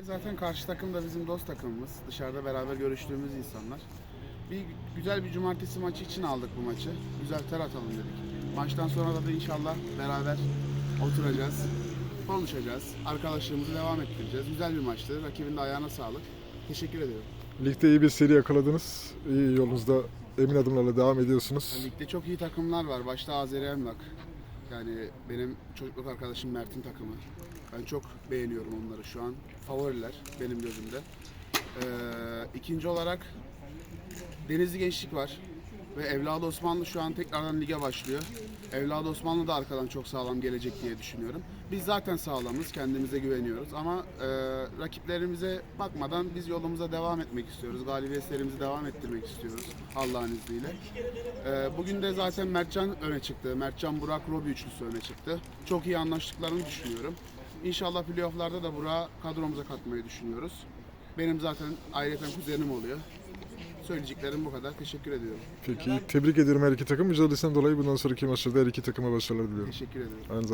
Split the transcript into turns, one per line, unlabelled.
Zaten karşı takım da bizim dost takımımız. Dışarıda beraber görüştüğümüz insanlar. Bir güzel bir cumartesi maçı için aldık bu maçı. Güzel ter atalım dedik. Maçtan sonra da, da inşallah beraber oturacağız, konuşacağız. Arkadaşlığımızı devam ettireceğiz. Güzel bir maçtı. Rakibin de ayağına sağlık. Teşekkür ediyorum.
Ligde iyi bir seri yakaladınız. İyi yolunuzda emin adımlarla devam ediyorsunuz.
Ligde çok iyi takımlar var. Başta Azeri Emlak. Yani benim çocukluk arkadaşım Mert'in takımı. Ben çok beğeniyorum onları şu an. Favoriler benim gözümde. Ee, ikinci olarak Denizli Gençlik var. Ve Evladı Osmanlı şu an tekrardan lige başlıyor. Evladı Osmanlı da arkadan çok sağlam gelecek diye düşünüyorum. Biz zaten sağlamız, kendimize güveniyoruz. Ama e, rakiplerimize bakmadan biz yolumuza devam etmek istiyoruz. Galibiyetlerimizi devam ettirmek istiyoruz Allah'ın izniyle. E, bugün de zaten Mertcan öne çıktı. Mertcan, Burak, Robi üçlüsü öne çıktı. Çok iyi anlaştıklarını düşünüyorum. İnşallah playofflarda da Burak'ı kadromuza katmayı düşünüyoruz. Benim zaten ayrıca kuzenim oluyor. Söyleyeceklerim bu kadar. Teşekkür ediyorum.
Peki tebrik ediyorum her iki takım. Mücadelesinden dolayı bundan sonraki maçlarda her iki takıma başarılar diliyorum.
Teşekkür ederim.
Aynı